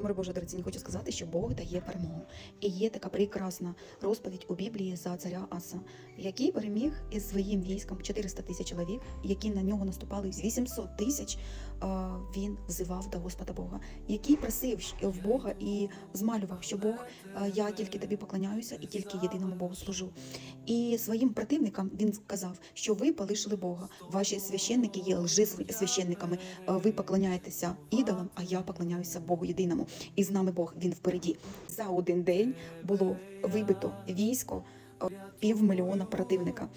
Море Боже, дорогоцінні, хочу сказати, що Бог дає перемогу. І є така прекрасна розповідь у Біблії за царя Аса, який переміг із своїм військом 400 тисяч чоловік, які на нього наступали з 800 тисяч. Він взивав до Господа Бога, який просив в Бога і змалював, що Бог, я тільки тобі поклоняюся і тільки єдиному Богу служу. І своїм противникам він сказав, що ви полишили Бога. Ваші священники є лжи священниками. Ви поклоняєтеся ідолам, а я поклоняюся Богу єдиному. І з нами Бог він впереді. За один день було вибито військо е, півмільйона противника.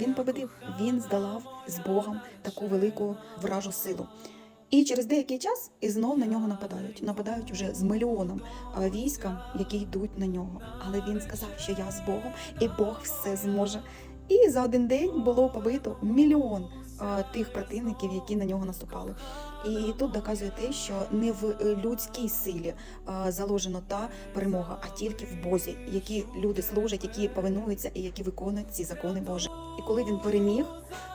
Він победив, він здолав з Богом таку велику вражу силу. І через деякий час і знов на нього нападають. Нападають вже з мільйоном е, війська, які йдуть на нього. Але він сказав, що я з Богом, і Бог все зможе. І за один день було побито мільйон тих противників, які на нього наступали. І тут доказує те, що не в е, людській силі е, заложена та перемога, а тільки в Бозі, які люди служать, які повинуються і які виконують ці закони Божі. І коли він переміг,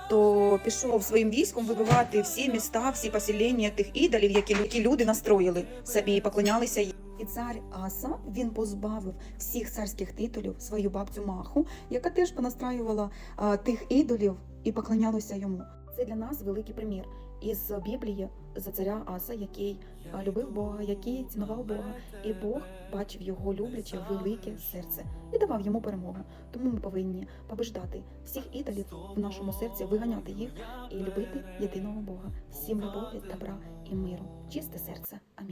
то пішов своїм військом вибивати всі міста, всі поселення тих ідолів, які, люди настроїли собі і поклонялися їм. І цар Аса він позбавив всіх царських титулів свою бабцю Маху, яка теж понастраювала а, тих ідолів і поклонялася йому. Це для нас великий примір із Біблії за царя Аса, який любив Бога, який цінував Бога, і Бог бачив його любляче велике серце і давав йому перемогу. Тому ми повинні побеждати всіх ідолів в нашому серці, виганяти їх і любити єдиного Бога, всім любові, добра і миру, чисте серце. Амінь.